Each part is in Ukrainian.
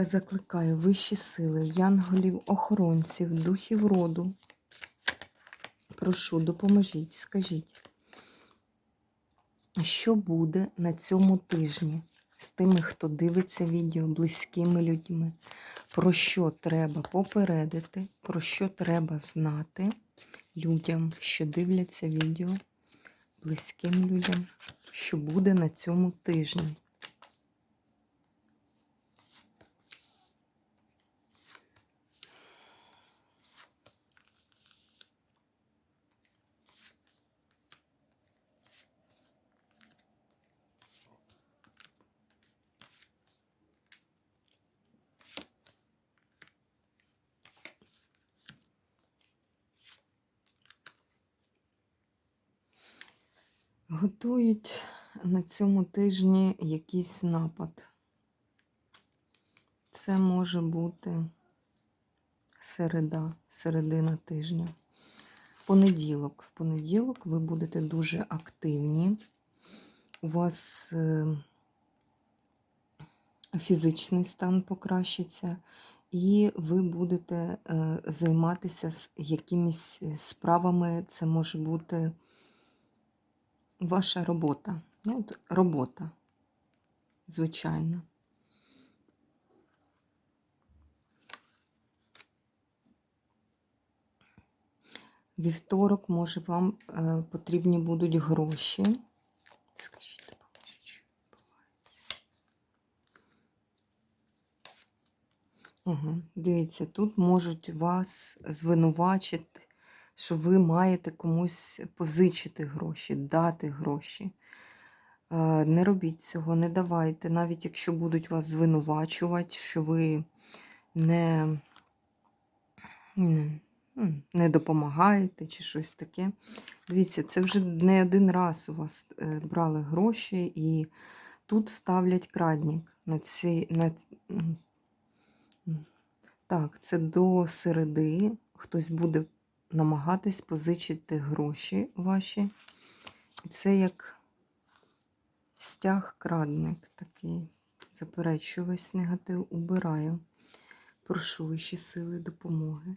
Та закликаю вищі сили, янголів, охоронців, духів роду. Прошу, допоможіть, скажіть, що буде на цьому тижні з тими, хто дивиться відео близькими людьми, про що треба попередити, про що треба знати людям, що дивляться відео, близьким людям, що буде на цьому тижні. Готують на цьому тижні якийсь напад. Це може бути середа, середина тижня. Понеділок. В понеділок ви будете дуже активні. У вас е, фізичний стан покращиться, і ви будете е, займатися якимись справами. Це може бути ваша робота. Ну, от робота, звичайно. Вівторок, може, вам е, потрібні будуть гроші. Скажіть, що відбувається. Угу. Дивіться, тут можуть вас звинувачити що ви маєте комусь позичити гроші, дати гроші. Не робіть цього, не давайте, навіть якщо будуть вас звинувачувати, що ви не не допомагаєте чи щось таке. Дивіться, це вже не один раз у вас е, брали гроші, і тут ставлять крадник на ці. На... Так, це до середи. Хтось буде намагатись позичити гроші ваші. І це як стяг крадник такий. Заперечую весь негатив, убираю. Прошу вищі сили допомоги.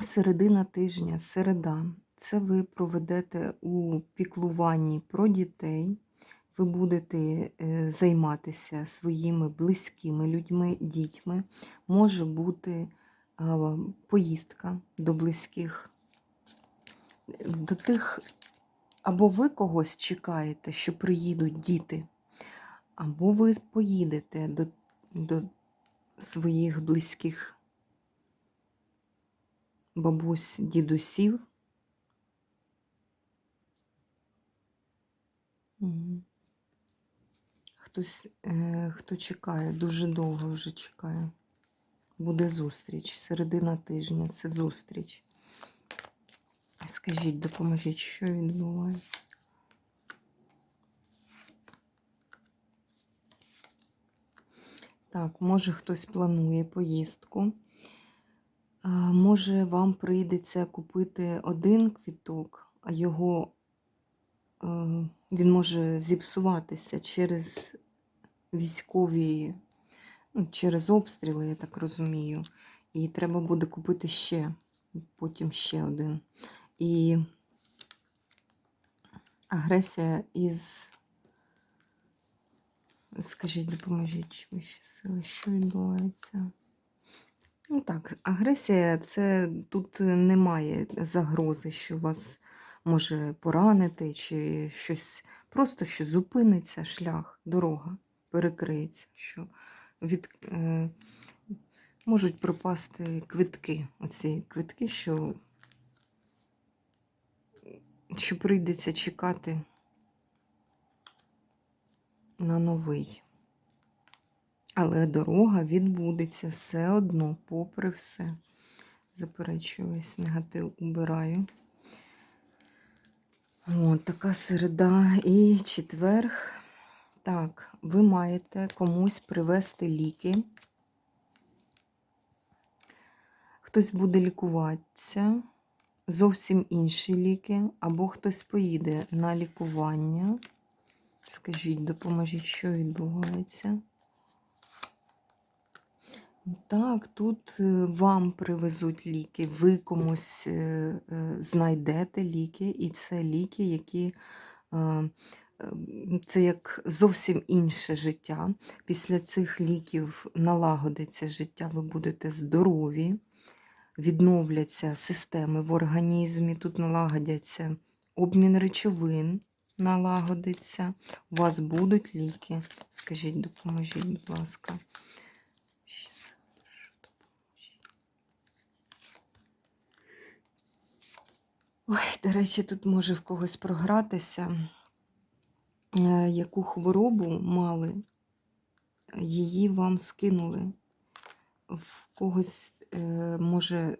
Середина тижня, середа. Це ви проведете у піклуванні про дітей. Ви будете е, займатися своїми близькими людьми, дітьми. Може бути поїздка до близьких, до тих, або ви когось чекаєте, що приїдуть діти, або ви поїдете до, до своїх близьких бабусь, дідусів. Хтось, е, хто чекає, дуже довго вже чекає буде зустріч. Середина тижня це зустріч. Скажіть, допоможіть, що відбувається. Так, може хтось планує поїздку. Може, вам прийдеться купити один квіток, а його е, він може зіпсуватися через військові Ну, через обстріли, я так розумію. І треба буде купити ще, потім ще один. І агресія із, скажіть, допоможіть вищі сили, що відбувається? Ну так, агресія це тут немає загрози, що вас може поранити, чи щось. Просто що зупиниться шлях, дорога перекриється. що від, е, можуть пропасти квитки. Оці квитки, що, що прийдеться чекати на новий. Але дорога відбудеться все одно, попри все. Заперечую весь негатив убираю. От, така середа і четверг. Так, ви маєте комусь привезти ліки. Хтось буде лікуватися, зовсім інші ліки, або хтось поїде на лікування. Скажіть, допоможіть, що відбувається. Так, тут е, вам привезуть ліки, ви комусь е, е, знайдете ліки, і це ліки, які це як зовсім інше життя. Після цих ліків налагодиться життя, ви будете здорові, відновляться системи в організмі, тут налагодяться обмін речовин, налагодиться. У вас будуть ліки. Скажіть, допоможіть, будь ласка. Ой, до речі, тут може в когось програтися, яку хворобу мали, її вам скинули. В когось, е, може,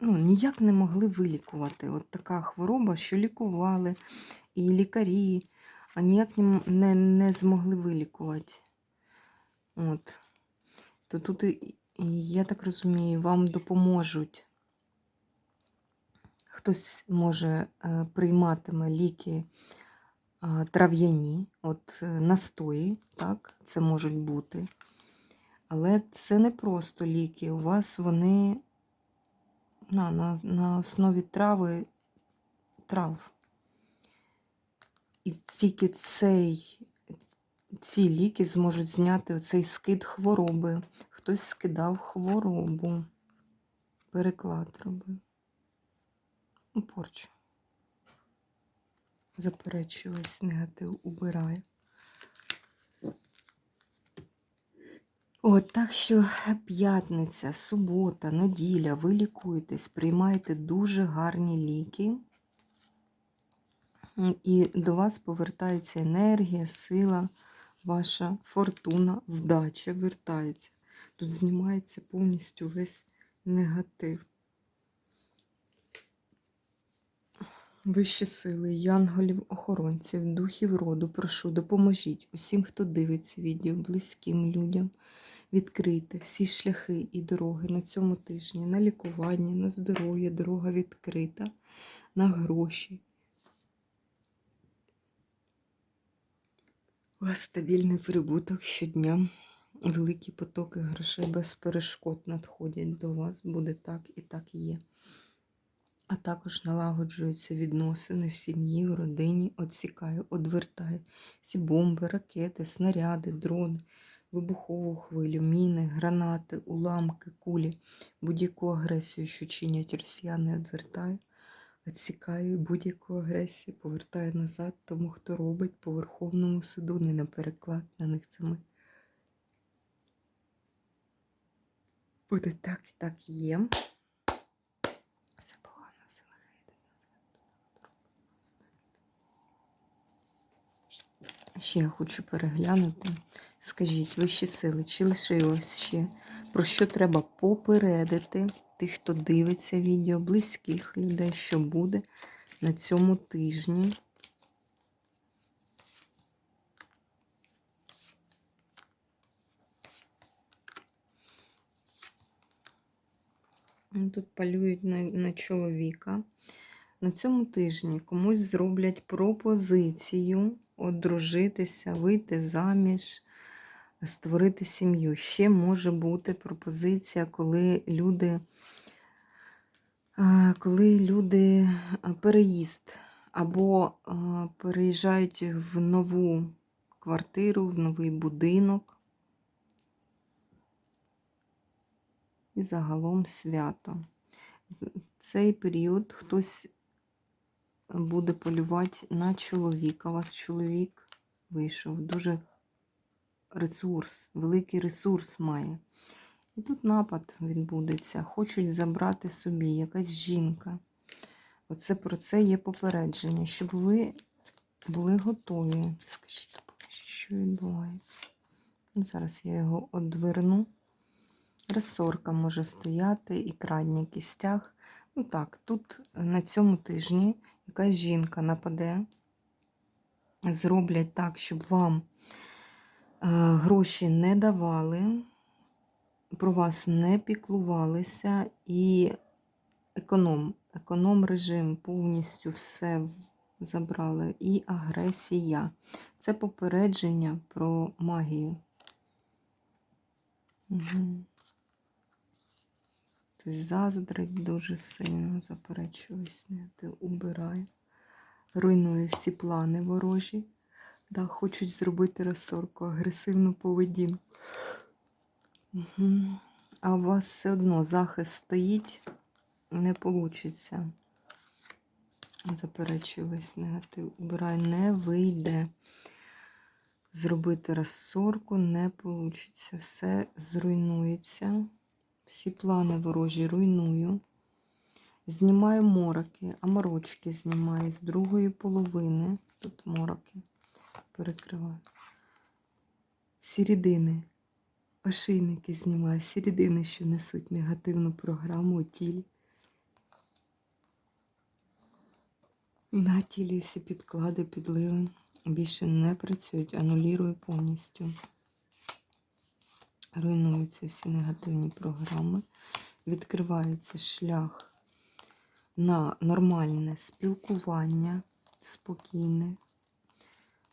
ну, ніяк не могли вилікувати. От така хвороба, що лікували, і лікарі, а ніяк не, не, змогли вилікувати. От. То тут, я так розумію, вам допоможуть. Хтось може е, прийматиме ліки трав'яні, от е, настої, так, це можуть бути. Але це не просто ліки. У вас вони на, на, на основі трави трав. І тільки цей, ці ліки зможуть зняти оцей скид хвороби. Хтось скидав хворобу. Переклад робив. Порчу. Заперечую весь негатив, убираю. От, так що п'ятниця, субота, неділя, ви лікуєтесь, приймаєте дуже гарні ліки. І до вас повертається енергія, сила, ваша фортуна, вдача вертається. Тут знімається повністю весь негатив. Вищі сили, янголів, охоронців, духів роду, прошу, допоможіть усім, хто дивиться відео, близьким людям, відкрити всі шляхи і дороги на цьому тижні, на лікування, на здоров'я, дорога відкрита, на гроші. У вас стабільний прибуток щодня. Великі потоки грошей без перешкод надходять до вас. Буде так і так є. А також налагоджуються відносини в сім'ї, в родині, відсікаю, одвертаю всі бомби, ракети, снаряди, дрони, вибухову хвилю, міни, гранати, уламки, кулі, будь-яку агресію, що чинять росіяни, одвертаю, відсікаю будь-яку агресію, повертаю назад тому, хто робить по Верховному суду, не на переклад на них це ми. Буде так і так є. Все погано, все лихе. Ще я хочу переглянути. Скажіть, вищі сили, чи лишилось ще про що треба попередити тих, хто дивиться відео, близьких людей, що буде на цьому тижні? Тут полюють на, на чоловіка. На цьому тижні комусь зроблять пропозицію одружитися, вийти заміж, створити сім'ю. Ще може бути пропозиція, коли люди, е, коли люди е, переїзд або е, переїжджають в нову квартиру, в новий будинок. І загалом свято. Цей період хтось буде полювати на чоловіка. У вас чоловік вийшов, дуже ресурс, великий ресурс має. І тут напад відбудеться. Хочуть забрати собі якась жінка. Оце про це є попередження, щоб ви були готові. Скажіть, що відбувається. Ну, Зараз я його одверну. Ресорка може стояти і крадня кістях. Ну так, тут на цьому тижні якась жінка нападе, зроблять так, щоб вам е, гроші не давали, про вас не піклувалися і економ, економ режим повністю все забрали. І агресія. Це попередження про магію. Угу. Тобто заздрить дуже сильно, заперечує сняти, убирає, руйнує всі плани ворожі. Да, хочуть зробити розсорку, агресивну поведінку. Угу. А у вас все одно захист стоїть, не вийде. Заперечую весь негатив. Убирай, не вийде. Зробити розсорку не вийде. Все зруйнується. Всі плани ворожі руйную. Знімаю мороки, а морочки знімаю з другої половини. Тут мороки перекриваю. Всі рідини, ошейники знімаю, всі рідини, що несуть негативну програму у тілі. На тілі всі підклади, підливи більше не працюють, анулірую повністю. Руйнуються всі негативні програми, відкривається шлях на нормальне спілкування, спокійне.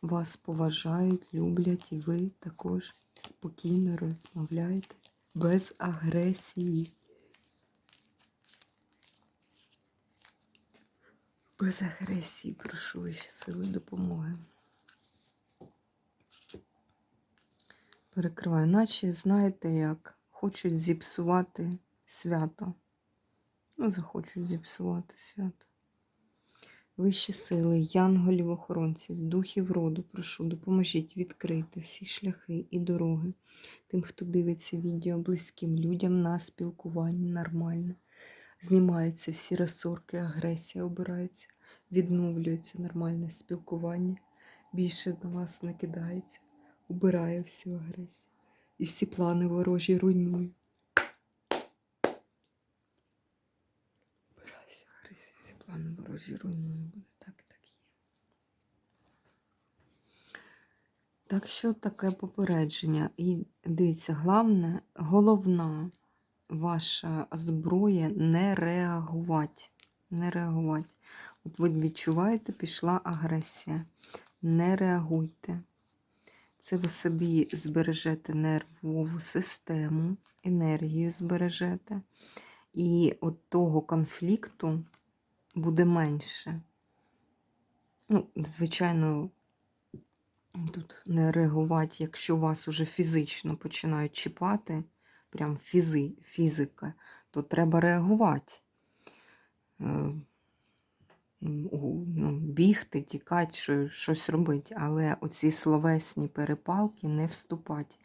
Вас поважають, люблять, і ви також спокійно розмовляєте без агресії. Без агресії прошу вищі сили допомоги. Перекриваю, наче знаєте, як хочуть зіпсувати свято. Ну, захочуть зіпсувати свято. Вищі сили, янголів, охоронців, духів роду, прошу, допоможіть відкрити всі шляхи і дороги тим, хто дивиться відео близьким людям на спілкування нормальне. Знімаються всі розсорки, агресія обирається, відновлюється нормальне спілкування. Більше на вас не убирає всю агресію. І всі плани ворожі руйнує. Убирайся, агресія, всі плани ворожі руйнує. Буде так і так є. Так що таке попередження. І дивіться, головне, головна ваша зброя не реагувати. Не реагувати. От ви відчуваєте, пішла агресія. Не реагуйте. Це ви собі збережете нервову систему, енергію збережете. І от того конфлікту буде менше. Ну, звичайно, тут не реагувати, якщо вас уже фізично починають чіпати, прям фізи, фізика, то треба реагувати. Ну, бігти, тікати, що, щось робити. Але оці словесні перепалки не вступати.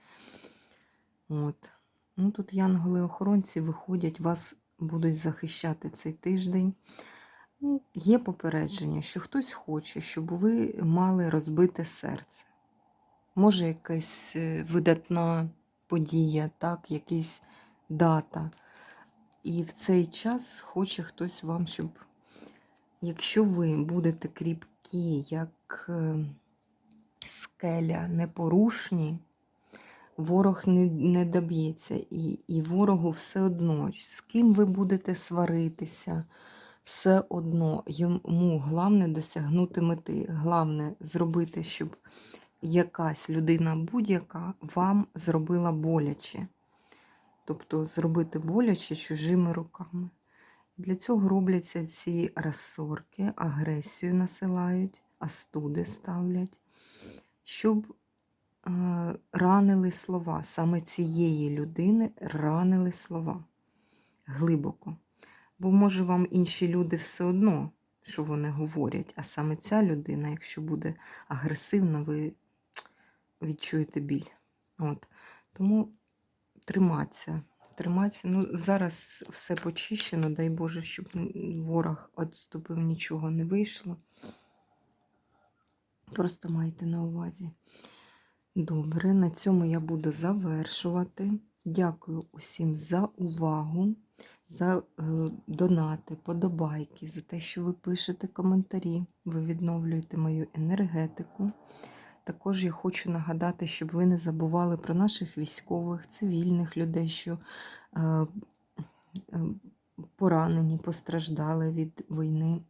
От. Ну, тут янголи-охоронці виходять, вас будуть захищати цей тиждень. Ну, є попередження, що хтось хоче, щоб ви мали розбите серце. Може, якась е, видатна подія, так, якась дата. І в цей час хоче хтось вам, щоб, якщо ви будете кріпкі, як е, скеля, непорушні, ворог не, не доб'ється. І, і ворогу все одно, з ким ви будете сваритися, все одно йому головне досягнути мети. Головне зробити, щоб якась людина будь-яка вам зробила боляче. Тобто зробити боляче чужими руками. Для цього робляться ці розсорки, агресію насилають, астуди ставлять, щоб е, ранили слова. Саме цієї людини ранили слова глибоко. Бо може вам інші люди все одно, що вони говорять, а саме ця людина, якщо буде агресивна, ви відчуєте біль. От. Тому триматися. Триматися. Ну, зараз все почищено, дай Боже, щоб ворог відступив, нічого не вийшло. Просто майте на увазі. Добре, на цьому я буду завершувати. Дякую усім за увагу, за е, донати, подобайки, за те, що ви пишете коментарі, ви відновлюєте мою енергетику. Також я хочу нагадати, щоб ви не забували про наших військових, цивільних людей, що е, поранені, постраждали від війни.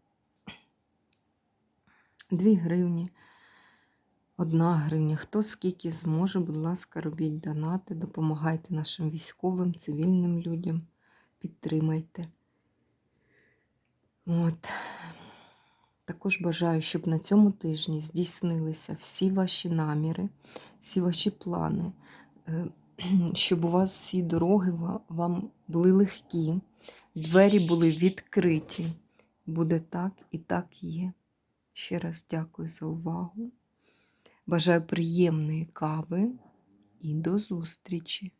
2 гривні. Одна гривня. Хто скільки зможе, будь ласка, робіть донати, допомагайте нашим військовим, цивільним людям, підтримайте. От. Також бажаю, щоб на цьому тижні здійснилися всі ваші наміри, всі ваші плани, е, щоб у вас всі дороги вам були легкі, двері були відкриті. Буде так і так є. Ще раз дякую за увагу. Бажаю приємної кави і до зустрічі!